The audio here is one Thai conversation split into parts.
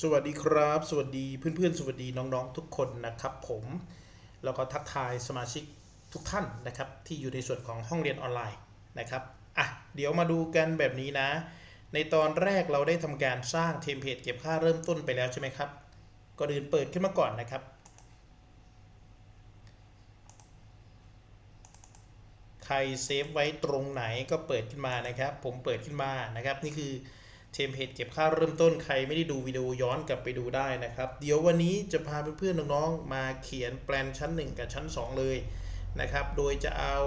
สวัสดีครับ สวัสดีเพื่อนๆ สวัสดีน้องๆ ทุกคนนะครับผมแล้วก็ทักทายสมาชิกทุกท่านนะครับ ที่อยู่ในส่วนของห้องเรียนออนไลน์นะครับอะเดี๋ยวมาดูกันแบบนี้นะ ในตอนแรกเราได้ทำการสร้างเทมเพลตเก็บค่าเริ่มต้นไปแล้วใช่ไหมครับก่อนอื่นเปิดขึ้นมาก่อนนะครับ ใครเซฟไว้ตรงไหนก็เปิดขึ้นมานะครับ ผมเปิดขึ้นมานะครับ นี่คือ เทมเพลตเก็บค่าเริ่มต้นใครไม่ได้ดูวิดีโอย้อนกลับไปดูได้นะครับ เดี๋ยววันนี้จะพาเพื่อนๆน้องๆมาเขียนแปลนชั้น 1 กับชั้น 2 เลยนะครับ โดยจะเอา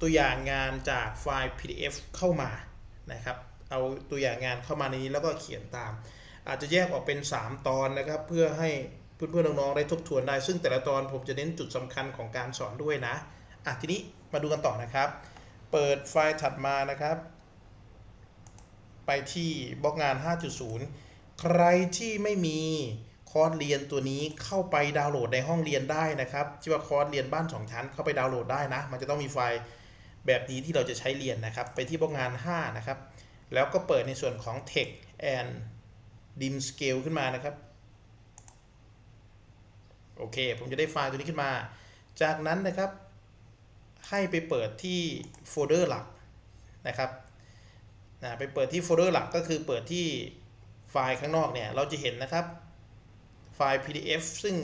ตัวอย่างงานจากไฟล์ PDF เข้ามานะครับ เอาตัวอย่างงานเข้ามาในนี้แล้วก็เขียนตาม อาจจะแยกออกเป็น 3 ตอนนะครับ เพื่อให้เพื่อนๆน้องๆได้ทบทวนได้ ซึ่งแต่ละตอนผมจะเน้นจุดสำคัญของการสอนด้วยนะอะทีนี้มาดูกันต่อนะครับ เปิดไฟล์ถัดมานะครับ ไปที่บล็อกงาน 5.0 ใครที่ไม่มีคอร์สเรียนตัวนี้เข้าไปดาวน์โหลดในห้องเรียนได้นะครับที่ว่าคอร์สเรียนบ้าน 2 ชั้น เข้าไปดาวน์โหลดได้นะ มันจะต้องมีไฟล์แบบนี้ที่เราจะใช้เรียนนะครับ ไปที่บล็อกงาน 5 นะครับ แล้วก็เปิดในส่วนของ Text and Dim Scale ขึ้นมานะครับ โอเค ผมจะได้ไฟล์ตัวนี้ขึ้นมา จากนั้นนะครับ ให้ไปเปิดที่โฟลเดอร์หลักนะครับ นะไปเปิดที่โฟลเดอร์หลักก็คือเปิดที่ไฟล์ข้างนอกเนี่ยเราจะเห็นนะครับไฟล์ PDF ซึ่ง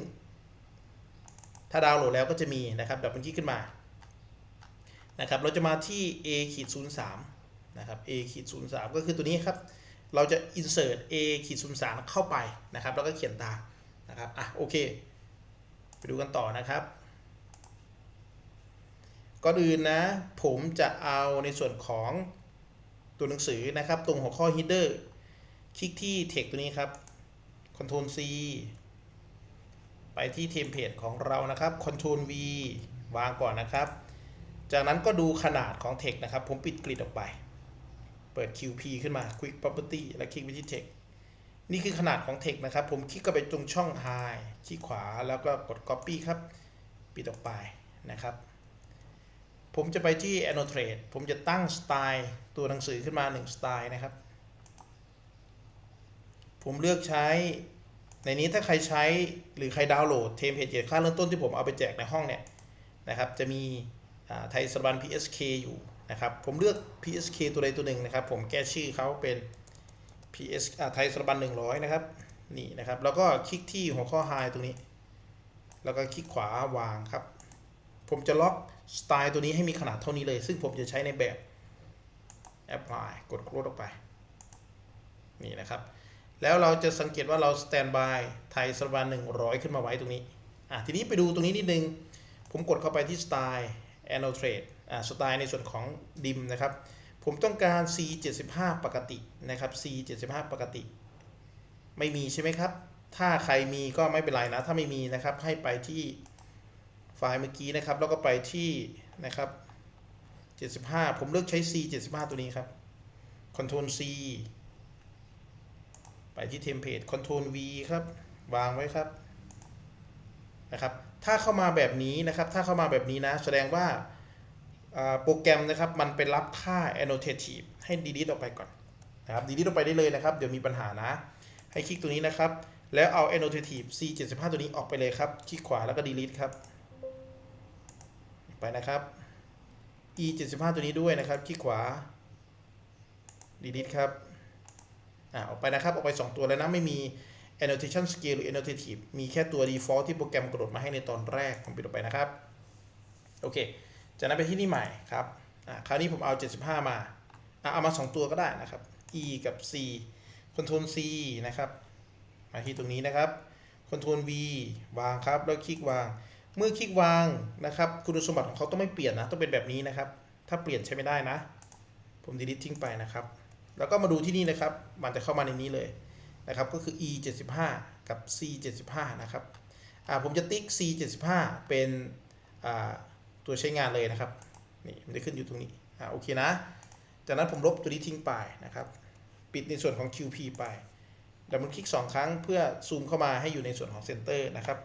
ถ้าดาวน์โหลดแล้วก็จะมีนะครับดับเบิลคลิกขึ้นมานะครับเราจะมาที่ a ขีด03นะครับ a ขีด03ก็คือตัวนี้ครับ เราจะ insert a ขีด03เข้าไปนะครับ แล้วก็เขียนตามนะครับอะโอเค ไปดูกันต่อนะครับก่อนอื่นนะ ผมจะเอาในส่วนของ ตัวหนังสือนะครับ ตรงหัวข้อ header คลิกที่ text ตัวนี้ครับ Ctrl C ไปที่เทมเพลตของเรานะครับ Ctrl V วางก่อนนะครับ จากนั้นก็ดูขนาดของ text นะครับ ผมปิดกริดออกไป เปิด QP ขึ้นมา Quick Property และคลิกไปที่ text นี่คือขนาดของ text นะครับ ผมคลิกเข้าไปตรงช่อง High คลิกขวาแล้วก็กด Copy ครับ ปิดออกไปนะครับ ผมจะไปที่ annotate ผมจะตั้งสไตล์ตัวหนังสือขึ้นมา1สไตล์นะครับ ผมเลือกใช้ ในนี้ถ้าใครใช้หรือใครดาวน์โหลดเทมเพลตเกียรค่าเริ่มต้นที่ผมเอาไปแจกในห้องเนี่ยนะครับ จะมีไทยสถาบัน PSK อยู่นะครับ ผมเลือก PSK ตัวใดตัวหนึ่งนะครับ ผมแก้ชื่อเขาเป็น PS ไทยสถาบัน100 นะครับ นี่นะครับ แล้วก็คลิกที่หัวข้อ High ตรงนี้ แล้วก็คลิกขวาวางครับ ผมจะล็อก สไตล์ตัวนี้ให้มีขนาดเท่านี้เลย ซึ่งผมจะใช้ในแบบ apply กด close ออกไป นี่นะครับ แล้วเราจะสังเกตว่าเรา standby ไทยสถาบัน100ขึ้นมาไว้ตรงนี้ อะ ทีนี้ไปดูตรงนี้นิดนึง ผมกดเข้าไปที่ style annotate อ่าสไตล์ในส่วนของ dim นะครับ ผมต้องการ c 75ปกตินะครับ c 75ปกติ ไม่มีใช่ไหมครับ ถ้าใครมีก็ไม่เป็นไรนะ ถ้าไม่มีนะครับ ให้ไปที่ ไฟล์เมื่อกี้นะครับ แล้วก็ไปที่นะครับ 75 ผมเลือกใช้ C 75 ตัวนี้ครับ Ctrl C ไปที่ Template Ctrl V ครับ วางไว้ครับนะครับ ถ้าเข้ามาแบบนี้นะครับ ถ้าเข้ามาแบบนี้นะ แสดงว่าโปรแกรมนะครับ มันไปรับค่า annotative ให้ delete ออกไปก่อนนะครับ delete ออกไปได้เลยนะครับ เดี๋ยวมีปัญหานะ ให้คลิกตัวนี้นะครับ แล้วเอา annotative C 75 ตัวนี้ออกไปเลยครับ คลิกขวาแล้วก็ delete ครับ ไปนะครับ e 75ตัวนี้ด้วยนะครับ คลิกขวา delete ครับ อ่าออกไปนะครับ ออกไป 2 ตัวแล้วนะ ไม่มี annotation scale หรือ annotative มีแค่ตัว default ที่โปรแกรมกำหนดมาให้ในตอนแรกผมปิดออกไปนะครับ โอเค จากนั้นไปที่นี่ใหม่ครับ อ่าคราวนี้ผมเอา 75 มาอ่าเอามา 2 ตัวก็ได้นะครับ e กับ c control c นะครับ มาที่ตรงนี้นะครับ control v วางครับ แล้วคลิกวาง เมื่อคลิกวางนะครับ คุณสมบัติของเขาต้องไม่เปลี่ยนนะ ต้องเป็นแบบนี้นะครับ ถ้าเปลี่ยนใช้ไม่ได้นะ ผม delete ทิ้งไปนะครับ แล้วก็มาดูที่นี่นะครับ มันจะเข้ามาในนี้เลยนะครับ ก็คือ e 75กับ c 75นะครับอ่าผมจะติ๊ก c 75เป็นอ่าตัวใช้งานเลยนะครับ นี่มันจะขึ้นอยู่ตรงนี้ อ่าโอเคนะ จากนั้นผมลบตัวนี้ทิ้งไปนะครับ ปิดในส่วนของ QP ไปดับเบิลคลิก2ครั้งเพื่อซูมเข้ามาให้อยู่ในส่วนของเซนเตอร์นะครับ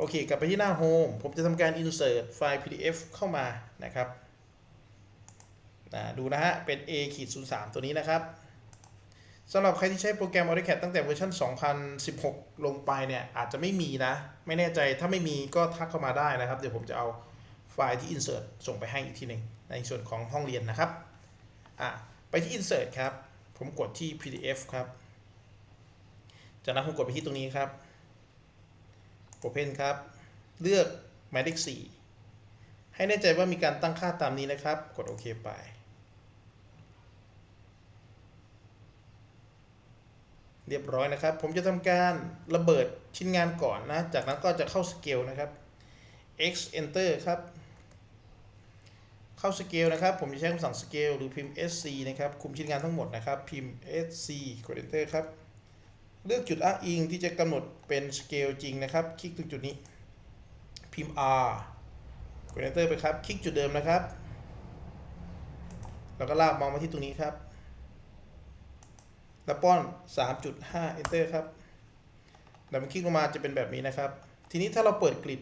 โอเค กลับไปที่หน้า Home ผมจะทำการ insert ไฟล์ PDF เข้ามานะครับดูนะฮะ เป็น a ขีด03ตัวนี้นะครับสำหรับใครที่ใช้โปรแกรม AutoCAD ตั้งแต่เวอร์ชัน2016 ลงไปเนี่ย อาจจะไม่มีนะ ไม่แน่ใจถ้าไม่มีก็ทักเข้ามาได้นะครับ เดี๋ยวผมจะเอาไฟล์ที่ insert ส่งไปให้อีกทีหนึ่งในส่วนของห้องเรียนนะครับอะไปที่ insert ครับ ผมกดที่ PDF ครับ จากนั้นผมกดไปที่ตรงนี้ครับ Open ครับ เลือกหมายเลข4ให้แน่ใจว่ามีการตั้งค่าตามนี้นะครับ กดโอเคไป เรียบร้อยนะครับ ผมจะทำการระเบิดชิ้นงานก่อนนะ จากนั้นก็จะเข้าสเกลนะครับ x enter ครับ เข้าสเกลนะครับ ผมจะใช้คำสั่งสเกลหรือพิมพ์ sc นะครับ คุมชิ้นงานทั้งหมดนะครับ พิมพ์ sc กด enter ครับ เลือกจุดอ้างอิงที่จะกำหนดเป็นสเกลจริงนะครับ คลิกตรงจุดนี้ พิมพ์ r กด enter ไปครับ คลิกจุดเดิมนะครับ แล้วก็ลากมองมาที่ตรงนี้ครับ แล้วป้อน 3.5 enter ครับแล้วมันคลิกลงมาจะเป็นแบบนี้นะครับ ทีนี้ถ้าเราเปิดกริด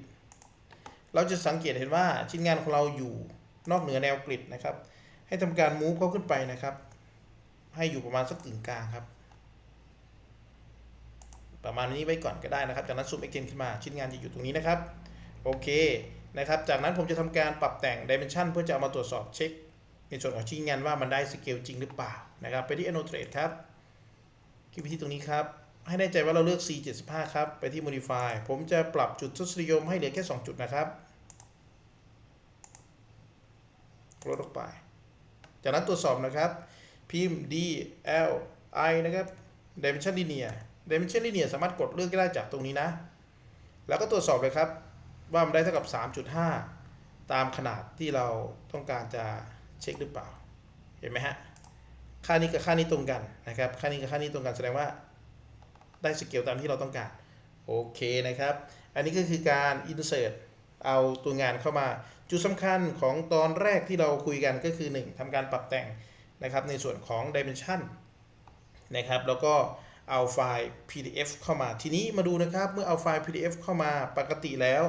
เราจะสังเกตเห็นว่าชิ้นงานของเราอยู่นอกเหนือแนวกริดนะครับ ให้ทำการ move เขาขึ้นไปนะครับ ให้อยู่ประมาณสักกึ่งกลางครับ ประมาณนี้ไว้ก่อนก็ได้นะครับ จากนั้นซูม extend ขึ้นมาชิ้นงานจะอยู่ตรงนี้นะครับ โอเคนะครับ จากนั้นผมจะทำการปรับแต่ง dimension เพื่อจะเอามาตรวจสอบเช็ค ในส่วนของชิ้นงานว่ามันได้สเกลจริงหรือเปล่านะครับ ไปที่ annotate ครับ คลิกไปที่ตรงนี้ครับ ให้แน่ใจว่าเราเลือก C75 ครับ ไปที่ modify ผมจะปรับจุดทศนิยมให้เหลือแค่ 2 จุดนะครับลดออกไป จากนั้นตรวจสอบนะครับ พิมพ์ D L I นะครับ dimension linear dimension linear สามารถกดเลือกได้จากตรงนี้นะ แล้วก็ตรวจสอบเลยครับ ว่ามันได้เท่ากับ 3.5 ตามขนาดที่เราต้องการจะเช็คหรือเปล่า เห็นไหมฮะ ค่านี้กับค่านี้ตรงกันนะครับ ค่านี้กับค่านี้ตรงกันแสดงว่าได้สเกลตามที่เราต้องการ โอเคนะครับ อันนี้ก็คือการ insert เอาตัวงานเข้ามา จุดสำคัญของตอนแรกที่เราคุยกันก็คือ 1ทำการปรับแต่งนะครับในส่วนของ dimension นะครับ แล้วก็ เอาไฟล์ PDF เข้ามา ทีนี้มาดูนะครับเมื่อเอาไฟล์ PDF เข้ามาปกติแล้ว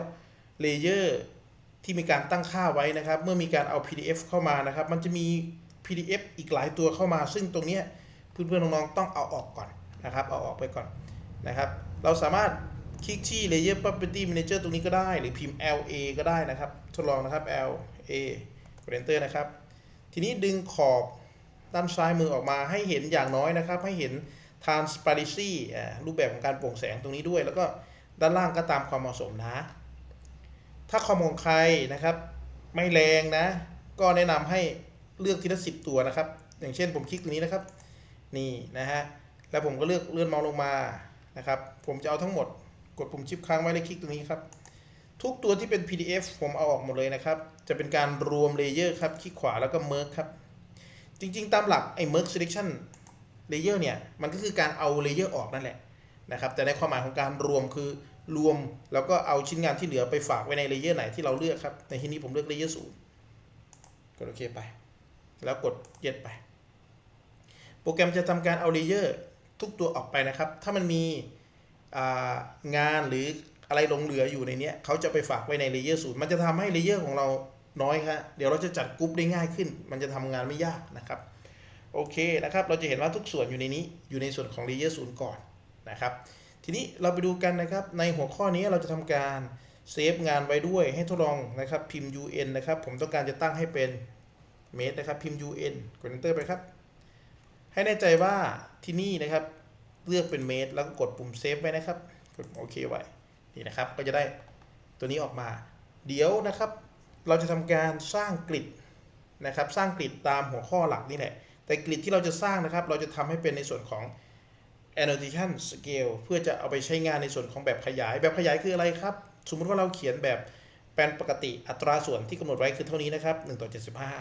เลเยอร์ที่มีการตั้งค่าไว้นะครับ เมื่อมีการเอา PDF เข้ามานะครับ มันจะมี PDF อีกหลายตัวเข้ามา ซึ่งตรงนี้เพื่อนๆน้องๆต้องเอาออกก่อนนะครับ เอาออกไปก่อนนะครับ เราสามารถคลิกที่ Layer Property Manager ตรงนี้ก็ได้ หรือพิมพ์ LA ก็ได้นะครับ ทดลองนะครับ LA enter นะครับ ทีนี้ดึงขอบด้านซ้ายมือออกมาให้เห็นอย่างน้อยนะครับ ให้เห็น transparency อ่รูปแบบของการโปร่งแสงตรงนี้ด้วย แล้วก็ด้านล่างก็ตามความเหมาะสมนะ ถ้าคอมของใครนะครับ ไม่แรงนะ ก็แนะนำให้เลือกทีละสิบตัวนะครับ อย่างเช่นผมคลิกตรงนี้นะครับ นี่นะฮะ แล้วผมก็เลือกเลื่อนเมาส์ลงมานะครับ ผมจะเอาทั้งหมด กดปุ่มชิปค้างไว้แล้วคลิกตรงนี้ครับ ทุกตัวที่เป็น PDF ผมเอาออกหมดเลยนะครับ จะเป็นการรวมเลเยอร์ครับ คลิกขวาแล้วก็ merge ครับ จริงๆ ตามหลักไอ้ merge selection layer เนี่ยมันก็คือการเอาเลเยอร์ออกนั่นแหละนะครับแต่ในความหมายของการรวมคือรวมแล้วก็เอาชิ้นงานที่เหลือไปฝากไว้ในเลเยอร์ไหนที่เราเลือกครับ ในที่นี้ผมเลือกเลเยอร์ศูนย์กดโอเคไป แล้วกดเย็ดไป โปรแกรมจะทำการเอาเลเยอร์ทุกตัวออกไปนะครับ ถ้ามันมีงานหรืออะไรหลงเหลืออยู่ในนี้เขาจะไปฝากไว้ในเลเยอร์ศูนย์มันจะทำให้เลเยอร์ของเราน้อยครับเดี๋ยวเราจะจัดกรุ๊ปได้ง่ายขึ้น มันจะทำงานไม่ยากนะครับ โอเคนะครับ เราจะเห็นว่าทุกส่วนอยู่ในนี้ อยู่ในส่วนของเลเยอร์ศูนย์ก่อนนะครับ ทีนี้เราไปดูกันนะครับ ในหัวข้อนี้เราจะทำการเซฟงานไว้ด้วย ให้ทดลองนะครับ พิมพ์ un นะครับ ผมต้องการจะตั้งให้เป็นเมตรนะครับ พิมพ์ un กด enter ไปครับ ให้แน่ใจว่าที่นี่นะครับ เลือกเป็นเมตร แล้วก็กดปุ่มเซฟไว้นะครับ กดโอเคไว้ นี่นะครับ ก็จะได้ตัวนี้ออกมา เดี๋ยวนะครับ เราจะทำการสร้างกริดนะครับ สร้างกริดตามหัวข้อหลักนี่แหละ แต่กริดที่เราจะสร้างนะครับ เราจะทำให้เป็นในส่วนของ annotation scale เพื่อจะเอาไปใช้งานในส่วนของแบบขยาย แบบขยายคืออะไรครับ สมมุติว่าเราเขียนแบบแปลนปกติอัตราส่วนที่กำหนดไว้คือเท่านี้นะครับ1ต่อ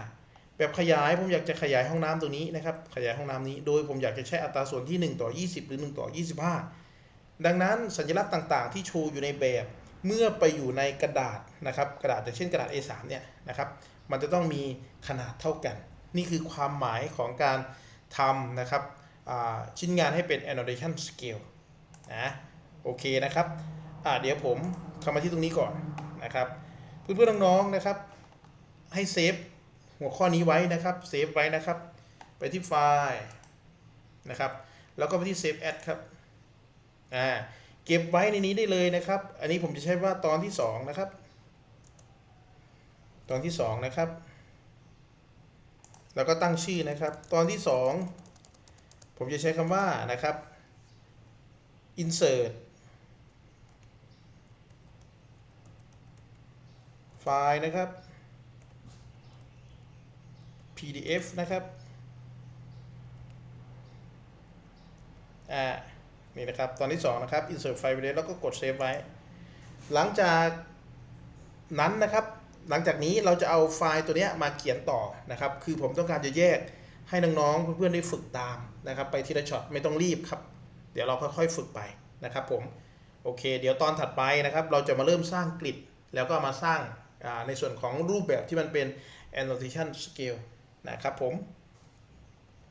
75 แบบขยายผมอยากจะขยายห้องน้ำตรงนี้นะครับ ขยายห้องน้ำนี้ โดยผมอยากจะใช้อัตราส่วนที่ 1 ต่อ 20 หรือ 1 ต่อ 25 ดังนั้นสัญลักษณ์ต่างๆ ที่โชว์อยู่ในแบบเมื่อไปอยู่ในกระดาษนะครับ กระดาษอย่างเช่นกระดาษ A3 เนี่ยนะครับ มันจะต้องมีขนาดเท่ากัน นี่คือความหมายของการทำนะครับชิ้นงานให้เป็น annotation scale นะโอเคนะครับเดี๋ยวผมเข้ามาที่ตรงนี้ก่อนนะครับเพื่อนๆน้องๆนะครับ ให้เซฟหัวข้อนี้ไว้นะครับเซฟไว้นะครับ ไปที่ไฟล์นะครับ แล้วก็ไปที่ save as ครับอ่าเก็บไว้ในนี้ได้เลยนะครับ อันนี้ผมจะใช้ว่าตอนที่สองนะครับ ตอนที่สองนะครับ แล้วก็ตั้งชื่อนะครับ ตอนที่สองผมจะใช้คำว่านะครับ insert ไฟล์นะครับ pdf นะครับ อ่า นี่นะครับ ตอนที่ 2 นะครับ insert file ไปเลยแล้วก็กด save ไว้ หลังจากนั้นนะครับ หลังจากนี้เราจะเอาไฟล์ตัวนี้มาเขียนต่อนะครับ คือผมต้องการจะแยกให้น้องๆเพื่อนๆได้ฝึกตามนะครับ ไปทีละช็อตไม่ต้องรีบครับ เดี๋ยวเราค่อยๆฝึกไปนะครับผมโอเค เดี๋ยวตอนถัดไปนะครับ เราจะมาเริ่มสร้างกริดแล้วก็มาสร้างในส่วนของรูปแบบที่มันเป็น annotation scale นะครับผม